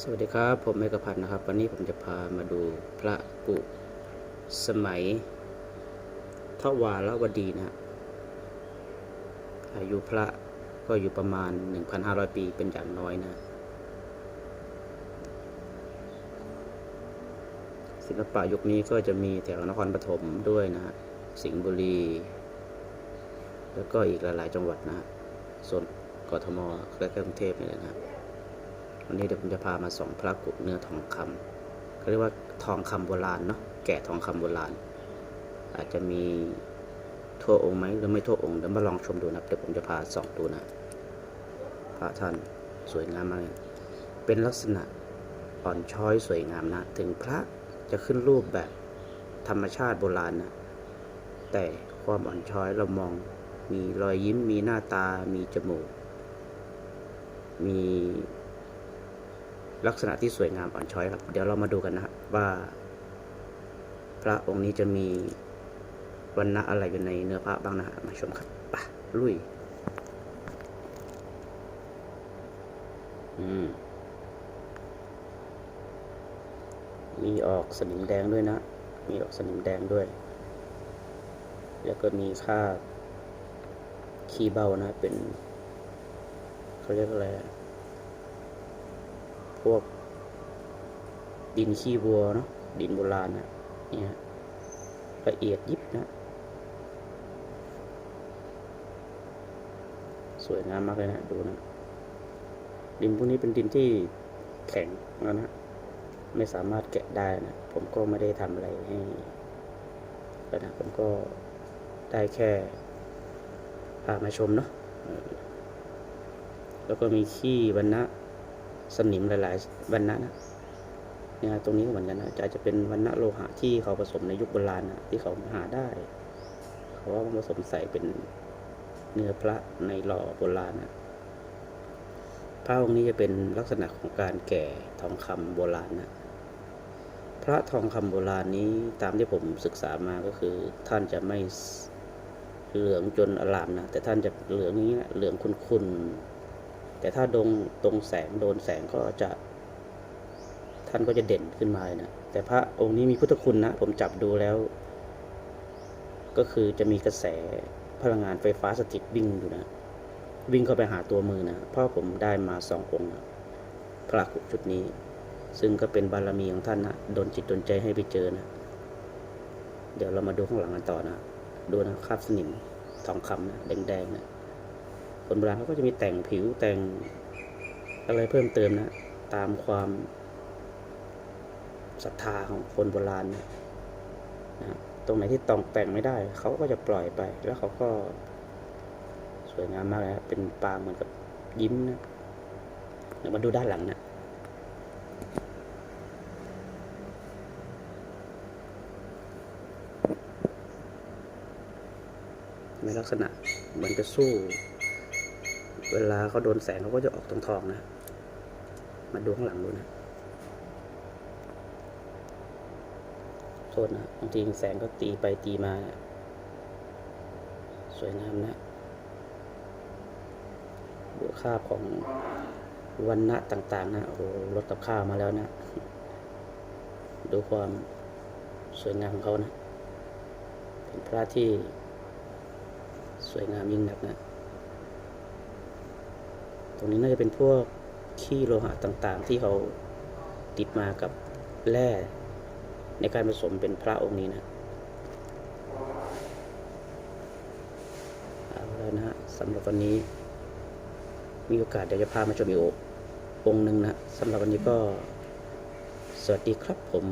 สวัสดีครับ ผมเอกพันธ์นะครับ วันนี้ผมจะพามาดูพระกุสมัยทวารวดีนะฮะอายุพระก็อยู่ประมาณ 1,500 ปีเป็นอย่างน้อยนะ ศิลปะยุคนี้ก็จะมีแถวนครปฐมด้วยนะฮะสิงห์บุรี แล้วก็อีกหลาย ๆ จังหวัดนะฮะส่วนกทมและกรุงเทพนี่แหละนะครับ วันนี้เดี๋ยวผมจะพามาส่องพระกุเนื้อทองคำเขาเรียกว่าทองคำโบราณเนาะแกะทองคำโบราณ อาจจะมีทั่วองค์ไหมหรือไม่ทั่วองค์เดี๋ยวมาลองชมดูนะเดี๋ยวผมจะพาส่องดูนะพระท่านสวยงามมากเป็นลักษณะอ่อนช้อยสวยงามนะ ถึงพระจะขึ้นรูปแบบธรรมชาติโบราณนะแต่ความอ่อนช้อยเรามองมีรอยยิ้มมีหน้าตามีจมูก มี ลักษณะที่สวยงามอ่อนช้อยครับ เดี๋ยวเรามาดูกันนะครับว่า พระองค์นี้จะมีวันณะอะไรอยู่ในเนื้อพระบ้างนะฮะมาชมครับปะลุย อืม มีออกสนิมแดงด้วยนะ มีออกสนิมแดงด้วย แล้วก็มีค่าบขี้เบ้านะ เป็นเขาเรียกอะไร พวกดินขี้วัวเนาะดินโบราณนะเนี่ยละเอียดยิบนะ สวยงามมากเลยนะดูนะ ดินพวกนี้เป็นดินที่แข็งแล้วนะ ไม่สามารถแกะได้นะ ผมก็ไม่ได้ทำอะไรให้นะผมก็ได้แค่พามาชมเนาะแล้วก็มีขี้วันนะ สนิมหลายๆวันณะนะเนี่ยตรงนี้เหมือนกันนะจะจะเป็นวันณะโลหะที่เขาผสมในยุคโบราณนะที่เขาหาได้เขาว่าผสมใส่เป็นเนื้อพระในหล่อโบราณนะพระองค์นี้จะเป็นลักษณะของการแก่ทองคำโบราณนะพระทองคำโบราณนี้ตามที่ผมศึกษามาก็คือ ท่านจะไม่เหลืองจนอลามนะแต่ท่านจะเหลืองอย่างนี้นะเหลืองขุ่นๆ แต่ถ้าดงตรงแสงโดนแสงก็จะ ท่านก็จะเด่นขึ้นมาเลยนะแต่พระองค์นี้มีพุทธคุณนะ ผมจับดูแล้ว ก็คือจะมีกระแสพลังงานไฟฟ้าสถิตวิ่งอยู่นะ วิ่งเข้าไปหาตัวมือนะเพราะผมได้มาสององค์นะพระชุดนี้ ซึ่งก็เป็นบารมีของท่านนะโดนจิตโดนใจให้ไปเจอนะ เดี๋ยวเรามาดูข้างหลังกันต่อนะ ดูนะคราบสนิมทองคำนะแดงๆนะ คนโบราณเขาก็จะมีแต่งผิวแต่งอะไรเพิ่มเติมนะ ตามความศรัทธาของคนโบราณนะนะตรงไหนที่ตองแต่งไม่ได้ เขาก็จะปล่อยไป แล้วเขาก็สวยงามมากเลยนะเป็นปางเหมือนกับยิ้มนะเดี๋ยวมาดูด้านหลังนะมีลักษณะเหมือนจะสู้ เวลาเขาโดนแสงเขาก็จะออกทองทองๆนะ มาดูข้างหลังดูนะโทษนะบางทีแสงก็ตีไปตีมา สวยงามนะดูค่าบของวันณะต่างๆ นะ โอ้โหรถกับข้าวมาแล้วนะ ดูความสวยงามของเขานะ เป็นพระที่สวยงามยิ่งนักนะ ตรงนี้น่าจะเป็นพวกขี้โลหะต่างๆ ที่เขาติดมากับแร่ในการผสมเป็นพระองค์นี้นะเอาแล้วนะฮะสำหรับวันนี้ มีโอกาสเดี๋ยวจะพามาชมอีกองค์หนึ่งนะสำหรับวันนี้ก็ สวัสดีครับผม